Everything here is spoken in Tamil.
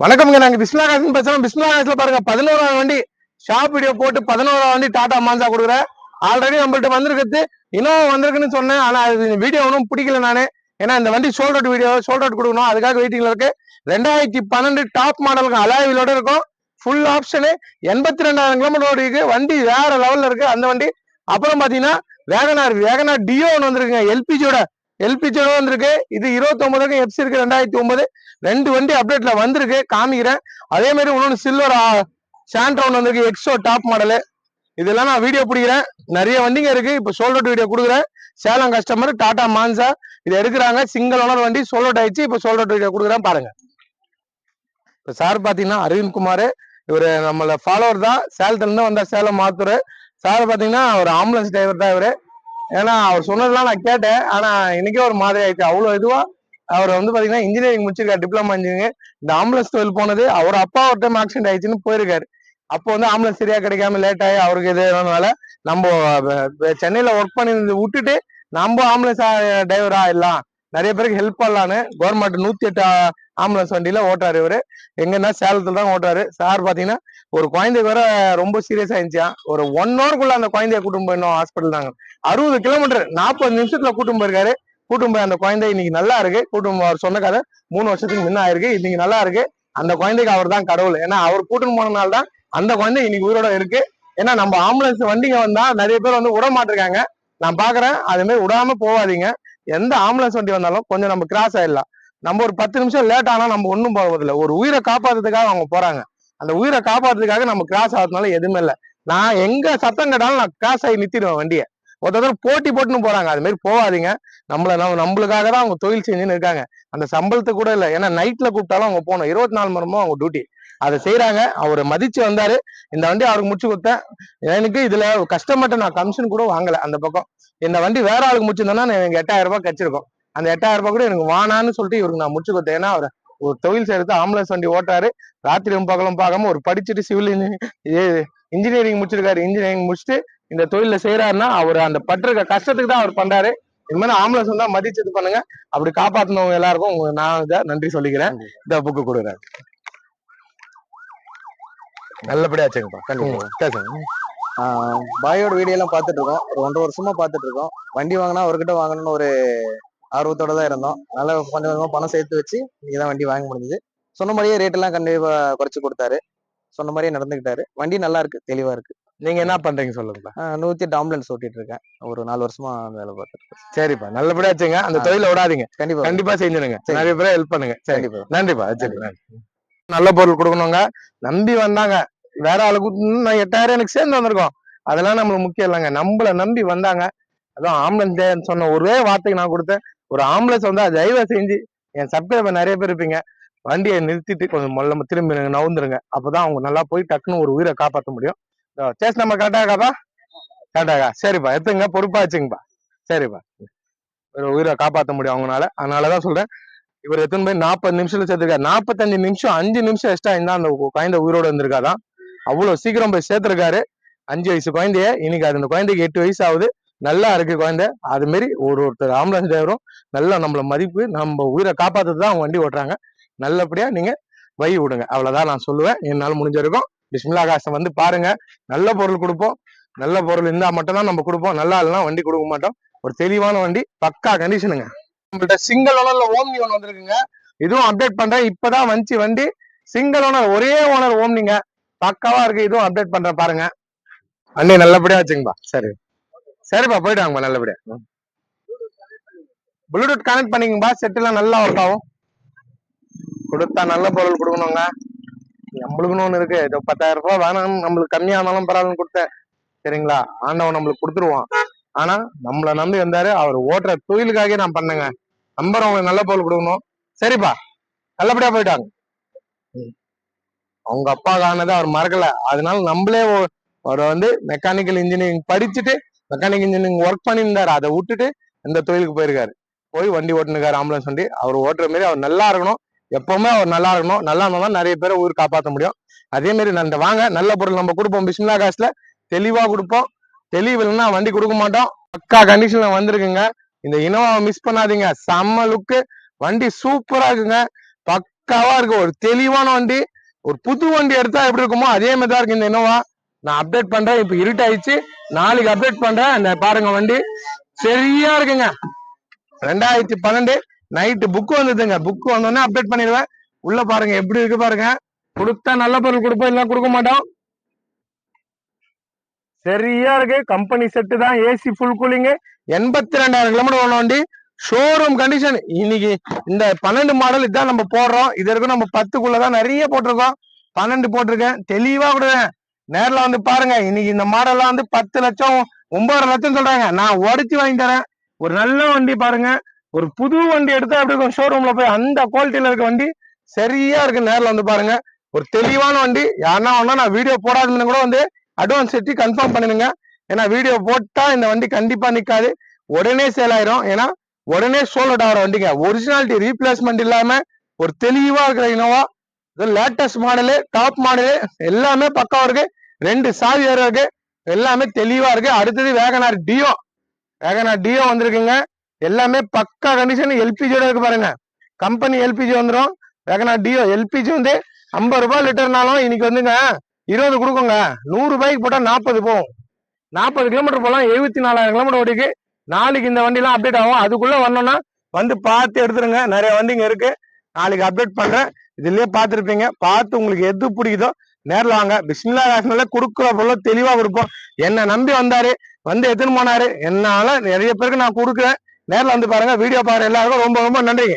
வணக்கம்ங்க. நாங்க பிஸ்மிலா பேசுறோம். பிஸ்மிலா பாருங்க பதினோராம் வண்டி. ஷாப் வீடியோ போட்டு பதினோராம் வண்டி டாடா மான்சா கொடுக்குறேன் ஆல்ரெடி நம்மள்ட்ட வந்திருக்கிறது. இன்னும் வந்திருக்குன்னு சொன்னேன். ஆனா அது வீடியோ ஒன்றும் பிடிக்கல நானு. ஏன்னா இந்த வண்டி sold out video sold out கொடுக்கணும். அதுக்காக வெயிட்டிங்ல இருக்கு. ரெண்டாயிரத்தி பன்னெண்டு டாப் மாடலுக்கு அலாவிலோட இருக்கும் ஃபுல் ஆப்ஷனு எண்பத்தி ரெண்டாயிரம் கிலோமீட்டர் ஓடி இருக்கு வண்டி வேற லெவல்ல இருக்கு. அந்த வண்டி. அப்புறம் பாத்தீங்கன்னா வேகனார் வேகனார் டியோ ஒன்று வந்திருக்குங்க. எல்பிஜியோட எல்பிஜியோட வந்திருக்கு? இது இருபத்தி எஃப்சி இருக்கு ரெண்டாயிரத்தி ஒன்பது. ரெண்டு வண்டி அப்டேட்ல வந்திருக்கு காமிக்கிறேன். அதே மாதிரி இன்னொன்று சில்வர் சாண்ட்ரவுன் வந்திருக்கு எக்ஸோ டாப் மாடலு இதெல்லாம் நான் வீடியோ பிடிக்கிறேன். நிறைய வண்டிங்க இருக்கு. இப்போ சோல்டோட் வீடியோ கொடுக்குறேன். சேலம் கஸ்டமர் டாடா மான்சா இது எடுக்கிறாங்க. சிங்கிள் ஓனர் வண்டி சோல்டோட் ஆயிடுச்சு. இப்போ சோல்டோட் வீடியோ கொடுக்குறேன் பாருங்க. இப்போ சார் பார்த்தீங்கன்னா அரவிந்த் குமார். இவர் நம்மள ஃபாலோவர் தான். சேலத்துல இருந்து சேலம் மாத்தூர். சார் பார்த்தீங்கன்னா ஒரு ஆம்புலன்ஸ் டிரைவர் தான் இவர். ஏன்னா அவர் சொன்னதெல்லாம் நான் கேட்டேன். ஆனா இன்னைக்கே ஒரு மாதிரி ஆயிடுச்சு. அவ்வளோ இதுவா அவர் வந்து பாத்தீங்கன்னா இன்ஜினியரிங் முடிச்சிருக்காரு டிப்ளமா இன்ஜினியரிங் இந்த ஆம்புலன்ஸ் தொழில் போனது அவர் அப்பா ஒரு டைம் ஆக்சிடென்ட் ஆயிடுச்சுன்னு போயிருக்காரு. அப்போ வந்து ஆம்புலன்ஸ் சரியா கிடைக்காம லேட் ஆகி அவருக்கு இது ஆனதுனால நம்ம சென்னையில ஒர்க் பண்ணி விட்டுட்டு நம்ம ஆம்புலன்ஸ் டிரைவரா எல்லாம் நிறைய பேருக்கு ஹெல்ப் பண்ணலான்னு கவர்மெண்ட் நூத்தி எட்டு ஆம்புலன்ஸ் வண்டியில ஓட்டுறாரு இவரு. எங்கன்னா சேலத்துல தான் ஓட்டுறாரு. சார் பாத்தீங்கன்னா ஒரு குழந்தைக்கு வேற ரொம்ப சீரியஸ் ஆயிருந்துச்சா ஒரு ஒன் ஹவருக்குள்ள அந்த குழந்தைய கூட்டும் போயிடணும் ஹாஸ்பிட்டல் தாங்க அறுபது கிலோமீட்டர் நாற்பது நிமிஷத்துல கூட்டும் போயிருக்காரு. கூட்டும் போய் அந்த குழந்தை இன்னைக்கு நல்லா இருக்கு. கூட்டும் அவர் சொன்ன கதை மூணு வருஷத்துக்கு முன்ன ஆயிருக்கு. இன்னைக்கு நல்லா இருக்கு. அந்த குழந்தைக்கு அவர் தான் கடவுள். ஏன்னா அவர் கூட்டுன்னு போனதுனால தான் அந்த குழந்தை இன்னைக்கு உயிரோட இருக்கு. ஏன்னா நம்ம ஆம்புலன்ஸ் வண்டிங்க வந்தா நிறைய பேர் வந்து விட மாட்டிருக்காங்க. நான் பாக்குறேன். அதே மாதிரி விடாம போகாதீங்க. எந்த ஆம்புலன்ஸ் வண்டி வந்தாலும் கொஞ்சம் நம்ம கிராஸ் ஆயிடலாம். நம்ம ஒரு பத்து நிமிஷம் லேட் ஆனா நம்ம ஒன்றும் போவதில்லை ஒரு உயிரை காப்பாத்துறதுக்காக அவங்க போறாங்க. அந்த உயிரை காப்பாத்துறதுக்காக நம்ம கிராஸ் ஆகிறதுனால எதுவுமே இல்லை. நான் எங்க சத்தம் கேட்டாலும் நான் கிராஸ் ஆகி நிறுத்திடுவேன் வண்டியை. ஒருத்தர் போட்டி போட்டுன்னு போறாங்க. அது மாதிரி போகாதீங்க. நம்மள நம்ம நம்மளுக்காக தான் அவங்க தொழில் செஞ்சுன்னு இருக்காங்க. அந்த சம்பளத்துக்கு கூட இல்லை. ஏன்னா நைட்ல கூப்பிட்டாலும் அவங்க போகணும். இருபத்தி நாலு மணி நேரமும் அவங்க டியூட்டி அதை செய்யறாங்க அவரை மதிச்சு வந்தாரு. இந்த வண்டி அவருக்கு முடிச்சு கொடுத்தேன். எனக்கு இதுல கஸ்டமர்ட்ட நான் கமிஷன் கூட வாங்கல அந்த பக்கம். இந்த வண்டி வேற ஆளுக்கு முடிச்சிருந்தேன்னா எனக்கு எட்டாயிரம் ரூபாய் கிடைச்சிருக்கும் அந்த எட்டாயிரம் ரூபாய் கூட எனக்கு வானான்னு சொல்லிட்டு இவருக்கு நான் முடிச்சு கொடுத்தேன். ஏன்னா அவர் ஒரு தொழில் செய்யறது ஆம்புலன்ஸ் வண்டி ஓட்டாரு ராத்திரியும் பகலும் பார்க்காம ஒரு படிச்சுட்டு சிவில் இன்ஜினியரிங் முடிச்சிருக்காரு. இன்ஜினியரிங் முடிச்சுட்டு இந்த தொழில செய்யறாருன்னா அவர் அந்த பட்டிருக்க கஷ்டத்துக்கு தான் அவர் பண்றாரு. இது மாதிரி ஆம்புலன்ஸ் வந்தா மதிச்சு இது பண்ணுங்க. அப்படி காப்பாத்தினவங்க எல்லாருக்கும் நான் இதை நன்றி சொல்லிக்கிறேன். இந்த புக்கு கொடுக்குறேன். நல்லபடியா வச்சுங்கப்பா கண்டிப்பா. பாயோட வீடியோ எல்லாம் பார்த்துட்டு இருக்கோம் ஒரு ஒன்றரை வருஷமா பார்த்துட்டு இருக்கோம் வண்டி வாங்கினா அவர்கிட்ட வாங்கணும்னு ஒரு ஆர்வத்தோட தான் இருந்தோம். அதனால கொஞ்சம் கொஞ்சமா பணம் சேர்த்து வச்சு இன்னைக்கு தான் வண்டி வாங்க முடிஞ்சது. சொன்ன மாதிரியே ரேட் எல்லாம் கண்டிப்பா குறைச்சு கொடுத்தாரு. சொன்ன மாதிரியே நடந்துக்கிட்டாரு. வண்டி நல்லா இருக்கு தெளிவா இருக்கு. நீங்க என்ன பண்றீங்க சொல்லுங்கப்பா. ஆஹ் நூத்தி ஆம்புலன்ஸ் ஓட்டிட்டு இருக்கேன். ஒரு நாலு வருஷமா வேலை பார்த்துட்டு இருக்கேன். சரிப்பா. நல்லபடியா வச்சுங்க அந்த. தொழில விடாதீங்க கண்டிப்பா. கண்டிப்பா செஞ்சிருங்க சரி. நிறைய பேரை ஹெல்ப் பண்ணுங்க. சரி. கண்டிப்பா. நன்றிப்பா. சரி நன்றி. நல்ல பொருள் கொடுக்கணுங்க. நம்பி வந்தாங்க. வேற ஆளுக்கு நான் எட்டாயிரம் எனக்கு சேர்ந்து வந்திருக்கோம். அதெல்லாம் நம்மளுக்கு முக்கியம் இல்லைங்க. நம்மள நம்பி வந்தாங்க. அதுவும் ஆம்புலன்ஸ் சொன்ன ஒரே வார்த்தைக்கு நான் கொடுத்தேன். ஒரு ஆம்புலன்ஸ் வந்தா தயவு செஞ்சு என் சப்ஸ்கிரைபர் நிறைய பேர் இருப்பீங்க. வண்டியை நிறுத்திட்டு கொஞ்சம் மொல்ல திரும்பி நவுந்துருங்க. அப்பதான் அவங்க நல்லா போய் டக்குன்னு ஒரு உயிரை காப்பாற்ற முடியும். சேஸ் நம்ம கரெக்டாக இருக்காப்பா? கரெக்டாக்கா சரிப்பா எடுத்துங்க பொறுப்பா வச்சுங்கப்பா சரிப்பா. ஒரு உயிரை காப்பாற்ற முடியும் அவங்களால அதனாலதான் சொல்றேன். இவர் எத்தனை போய் நாற்பது நிமிஷத்துல சேர்த்திருக்காரு. நாற்பத்தஞ்சு நிமிஷம் அஞ்சு நிமிஷம் எக்ஸ்ட்ரா இருந்தா அந்த குழந்தை உயிரோட இருந்திருக்காதான் அவ்வளவு சீக்கிரம் போய் சேர்த்திருக்காரு. அஞ்சு வயசு குழந்தைய இன்னைக்கு அது அந்த குழந்தைக்கு எட்டு வயசு ஆகுது. நல்லா இருக்கு குழந்தை. அது மாரி ஒரு ஒருத்தர் ஆம்புலன்ஸ் டிரைவரும் நல்லா நம்மள மதிப்பு நம்ம உயிரை காப்பாத்துறது தான் அவங்க வண்டி ஓட்டுறாங்க. நல்லபடியா நீங்க வை விடுங்க. அவ்வளவுதான் நான் சொல்லுவேன். என்னால் முடிஞ்ச வரைக்கும் பிஸ்மிலா காசம் வந்து பாருங்க. நல்ல பொருள் கொடுப்போம். நல்ல பொருள் இருந்தால் மட்டும்தான் நம்ம கொடுப்போம். நல்லா இல்லைன்னா வண்டி கொடுக்க மாட்டோம். ஒரு தெளிவான வண்டி பக்கா கண்டிஷனுங்க நம்மள்ட்ட சிங்கிள் ஓனர்ல ஓம்னி ஒன்று வந்திருக்குங்க. இதுவும் அப்டேட் பண்றேன். இப்பதான் வந்துச்சு வண்டி. சிங்கிள் ஓனர் ஒரே ஓனர் ஓம்னிங்க பக்காவா இருக்கு. இதுவும் அப்டேட் பண்றேன் பாருங்க. வண்டி நல்லபடியா வச்சுங்கப்பா சரி. சரிப்பா போயிட்டாங்கப்பா நல்லபடியா. ப்ளூடூத் கனெக்ட் பண்ணிங்கப்பா செட் எல்லாம் நல்லா ஒர்க் ஆகும். கொடுத்தா நல்ல பொருள் கொடுக்கணுங்க. நம்மளுக்குன்னு ஒன்று இருக்கு. இது பத்தாயிரம் ரூபாய் வேணாம் நம்மளுக்கு கம்மியானாலும் பரவாயில்லன்னு கொடுத்தேன். சரிங்களா? ஆண்டவன் நம்மளுக்கு கொடுத்துருவான். ஆனா நம்மள நம்பி வந்தாரு. அவர் ஓட்டுற தொழிலுக்காகவே நான் பண்ணேங்க. நம்பர் அவங்களுக்கு நல்ல பொருள் கொடுக்கணும். சரிப்பா. நல்லபடியா போயிட்டாங்க. அவங்க அப்பா காணதை அவர் மறக்கல. அதனால நம்மளே அவர் வந்து மெக்கானிக்கல் இன்ஜினியரிங் படிச்சுட்டு மெக்கானிக்கல் இன்ஜினியரிங் ஒர்க் பண்ணியிருந்தாரு. அதை விட்டுட்டு இந்த தொழிலுக்கு போயிருக்காரு. போய் வண்டி ஓட்டுனுக்காரு ஆம்புலன்ஸ் வண்டி. அவர் ஓட்டுற மாரி அவர் நல்லா இருக்கணும். எப்பவுமே அவர் நல்லா இருக்கணும். நல்லா இருந்தால் தான் நிறைய பேரை உயிர் காப்பாற்ற முடியும். அதே மாதிரி நான் இந்த வாங்க நல்ல பொருள் நம்ம கொடுப்போம். பிஸ்மிலா காசுல தெளிவா கொடுப்போம். தெளிவு இல்லைன்னா வண்டி கொடுக்க மாட்டோம். பக்கா கண்டிஷன்ல வந்திருக்குங்க. இந்த இனோவா மிஸ் பண்ணாதீங்க. செம்ம லுக்கு வண்டி சூப்பரா இருக்குங்க. பக்காவா இருக்கு. ஒரு தெளிவான வண்டி. ஒரு புது வண்டி எடுத்தா எப்படி இருக்குமோ அதே மாதிரி தான் இருக்கு இந்த இனோவா நான் அப்டேட் பண்றேன். இப்ப இருட்டாயிடுச்சு நாளைக்கு அப்டேட் பண்றேன். அந்த பாருங்க வண்டி. சரியா இருக்குங்க. ரெண்டாயிரத்தி பன்னெண்டு நைட்டு புக் வந்ததுங்க. புக் வந்தோடனே அப்டேட் பண்ணிடுவேன். உள்ள பாருங்க. எப்படி இருக்கு பாருங்க. கொடுத்தா நல்ல பொருள் கொடுப்போம். இல்லைன்னா கொடுக்க மாட்டோம். சரியா இருக்கு. கம்பெனி செட்டு தான் ஏசி ஃபுல் கூலிங்கு எண்பத்தி ரெண்டாயிரம் கிலோமீட்டர் ஓன வண்டி. ஷோரூம் கண்டிஷன் இன்னைக்கு இந்த பன்னெண்டு மாடல் இதான் நம்ம போடுறோம். இது வரைக்கும் நம்ம பத்துக்குள்ளதான் நிறைய போட்டிருக்கோம். பன்னெண்டு போட்டிருக்கேன். தெளிவா விடுவேன் நேர்ல வந்து பாருங்க. இன்னைக்கு இந்த மாடல்லாம் வந்து பத்து லட்சம் ஒன்பது லட்சம் சொல்றாங்க. நான் உடச்சி வாங்கி தரேன். ஒரு நல்ல வண்டி பாருங்க. ஒரு புது வண்டி எடுத்தா அப்படி இருக்கும்? ஷோரூம்ல போய் அந்த குவாலிட்டியில இருக்க வண்டி சரியா இருக்கு. நேர்ல வந்து பாருங்க. ஒரு தெளிவான வண்டி. யாருன்னா ஒன்னா நான் வீடியோ போடாதுன்னு கூட வந்து அட்வான்ஸ் எடுத்து கன்ஃபார்ம் பண்ணிடுங்க ஏன்னா வீடியோ போட்டால் இந்த வண்டி கண்டிப்பாக நிற்காது உடனே சேல் ஆயிரும். ஏன்னா உடனே சோல்ட் ஆகிற வண்டிங்க. ஒரிஜினாலிட்டி ரீப்ளேஸ்மெண்ட் இல்லாமல் ஒரு தெளிவாக இருக்கிற இனோவா இது லேட்டஸ்ட் மாடலு டாப் மாடலு எல்லாமே பக்கம் இருக்கு. ரெண்டு சாவி வேற இருக்கு. எல்லாமே தெளிவாக இருக்கு. அடுத்தது வேகனார் டியோ வேகனார் டியோ வந்திருக்குங்க. எல்லாமே பக்கா கண்டிஷன் எல்பிஜியோட இருக்கு பாருங்க. கம்பெனி எல்பிஜி வந்துடும் வேகனார் டியோ எல்பிஜி வந்து ஐம்பது ரூபாய் லிட்டர்னாலும் இன்னைக்கு வந்துங்க இருபது கொடுக்குங்க. நூறு பைக் போட்டால் நாற்பது போகும். நாற்பது கிலோமீட்டர் போகலாம் எழுபத்தி நாலாயிரம் கிலோமீட்டர் ஓடிக்கு நாளைக்கு இந்த வண்டிலாம் அப்டேட் ஆகும். அதுக்குள்ளே வரணும்னா வந்து பார்த்து எடுத்துருங்க. நிறைய வண்டிங்க இருக்குது நாளைக்கு அப்டேட் பண்ணுறேன் இதுலேயே பார்த்துருப்பீங்க. பார்த்து உங்களுக்கு எது பிடிக்குதோ நேரில் வாங்க. பிஸ்மில்லா ராசனில் கொடுக்குற பொருள் தெளிவாக கொடுப்போம். என்னை நம்பி வந்தார். வந்து எடுத்துன்னு போனார். என்னால் நிறைய பேருக்கு நான் கொடுக்குறேன். நேரில் வந்து பாருங்கள் வீடியோ பாருங்கள் எல்லாருக்கும் ரொம்ப ரொம்ப நன்றிங்க.